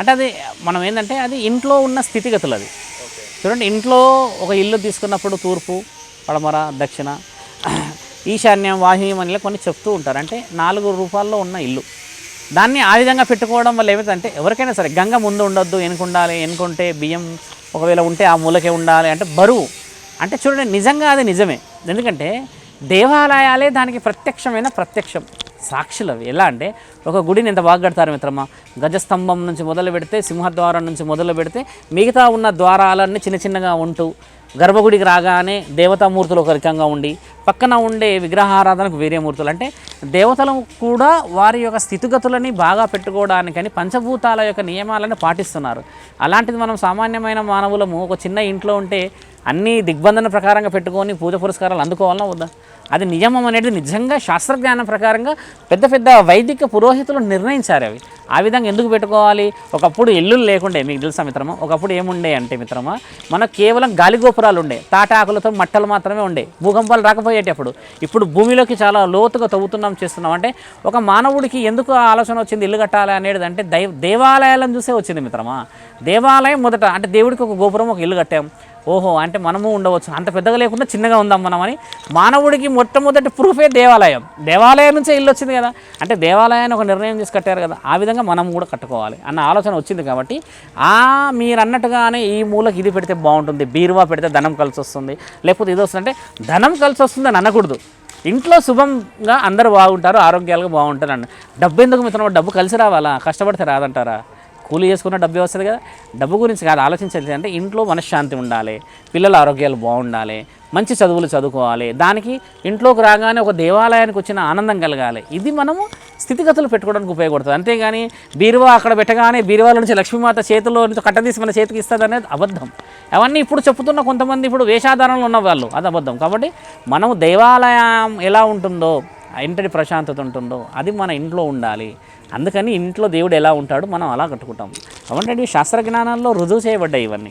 అంటే అది మనం ఏంటంటే అది ఇంట్లో ఉన్న స్థితిగతులు అది. చూడండి ఇంట్లో ఒక ఇల్లు తీసుకున్నప్పుడు తూర్పు పడమర దక్షిణ ఈశాన్యం వాహిని అని ఇలా కొన్ని చెప్తూ ఉంటారు. అంటే నాలుగు రూపాల్లో ఉన్న ఇల్లు. దాన్ని ఆ విధంగా పెట్టుకోవడం వల్ల ఏమైందంటే ఎవరికైనా సరే గంగ ముందు ఉండొద్దు ఎనుకుండాలి ఎనుకుంటే బియ్యం ఒకవేళ ఉంటే ఆ మూలకే ఉండాలి అంటే బరువు. అంటే చూడండి నిజంగా అది నిజమే. ఎందుకంటే దేవాలయాలే దానికి ప్రత్యక్షమైన ప్రత్యక్షం. సాక్షులు అవి ఎలా అంటే ఒక గుడిని ఎంత బాగా కడతారు మిత్రమా? గజస్తంభం నుంచి మొదలు పెడితే సింహద్వారం నుంచి మొదలు పెడితే మిగతా ఉన్న ద్వారాలన్నీ చిన్న చిన్నగా ఉంటూ గర్భగుడికి రాగానే దేవతామూర్తులు ఒక రకంగా ఉండి పక్కన ఉండే విగ్రహారాధనకు వేరే మూర్తులు అంటే దేవతలు కూడా వారి యొక్క స్థితిగతులని బాగా పెట్టుకోవడానికని పంచభూతాల యొక్క నియమాలను పాటిస్తున్నారు. అలాంటిది మనం సామాన్యమైన మానవులము ఒక చిన్న ఇంట్లో ఉంటే అన్ని దిగ్బంధన ప్రకారంగా పెట్టుకొని పూజ పురస్కారాలు అందుకోవాలన్నా వద్దా? అది నియమం అనేది నిజంగా శాస్త్రజ్ఞానం ప్రకారంగా పెద్ద పెద్ద వైదిక పురోహితులు నిర్ణయించారు అవి. ఆ విధంగా ఎందుకు పెట్టుకోవాలి? ఒకప్పుడు ఇల్లులు లేకుండే మీకు తెలుసా మిత్రమా? ఒకప్పుడు ఏముండే అంటే మిత్రమా మనం కేవలం గాలిగోప గోపురాలు ఉండే తాటాకులతో మట్టలు మాత్రమే ఉండే. భూకంపాలు రాకపోయేటప్పుడు. ఇప్పుడు భూమిలోకి చాలా లోతుగా తవ్వుతున్నాం చేస్తున్నాం. అంటే ఒక మానవుడికి ఎందుకు ఆలోచన వచ్చింది ఇల్లు కట్టాలి అనేది అంటే దైవ దేవాలయాలను చూసే వచ్చింది మిత్రమా? దేవాలయం మొదట అంటే దేవుడికి ఒక గోపురం ఒక ఇల్లు కట్టాం. ఓహో అంటే మనము ఉండవచ్చు. అంత పెద్దగా లేకుండా చిన్నగా ఉందాం మనం అని మానవుడికి మొట్టమొదటి ప్రూఫే దేవాలయం. దేవాలయం నుంచే ఇల్లు వచ్చింది కదా. అంటే దేవాలయాన్ని ఒక నిర్ణయం చేసి కట్టారు కదా. ఆ విధంగా మనం కూడా కట్టుకోవాలి అన్న ఆలోచన వచ్చింది కాబట్టి ఆ మీరు అన్నట్టుగానే ఈ మూలకి ఇది పెడితే బాగుంటుంది బీరువా పెడితే ధనం కలిసి వస్తుంది లేకపోతే ఇది వస్తుందంటే ధనం కలిసి వస్తుంది అని అనకూడదు. ఇంట్లో శుభంగా అందరూ బాగుంటారు ఆరోగ్యాలుగా బాగుంటారు అన్న. డబ్బు ఎందుకు మిత్రం డబ్బు కలిసి రావాలా? కష్టపడితే రాదంటారా? కూలి చేసుకున్న డబ్బే వస్తుంది కదా. డబ్బు గురించి కాదు ఆలోచించేది అంటే ఇంట్లో మనశ్శాంతి ఉండాలి పిల్లల ఆరోగ్యాలు బాగుండాలి మంచి చదువులు చదువుకోవాలి. దానికి ఇంట్లోకి రాగానే ఒక దేవాలయానికి వచ్చిన ఆనందం కలగాలి. ఇది మనము స్థితిగతులు పెట్టుకోవడానికి ఉపయోగపడుతుంది. అంతేగాని బీరువా అక్కడ పెట్టగానే బీరువాల నుంచి లక్ష్మీమాత చేతిలో నుంచి కట్టదీసి మన చేతికి ఇస్తుంది అనేది అబద్ధం. అవన్నీ ఇప్పుడు చెప్తున్న కొంతమంది ఇప్పుడు వేషాధారణలో ఉన్న వాళ్ళు అది అబద్ధం. కాబట్టి మనము దేవాలయం ఎలా ఉంటుందో ఆ ఇంటి ప్రశాంతత ఉంటుందో అది మన ఇంట్లో ఉండాలి. అందుకని ఇంట్లో దేవుడు ఎలా ఉంటాడు మనం అలా కట్టుకుంటాం. కాబట్టి శాస్త్ర జ్ఞానాల్లో రుజువు చేయబడ్డాయి ఇవన్నీ.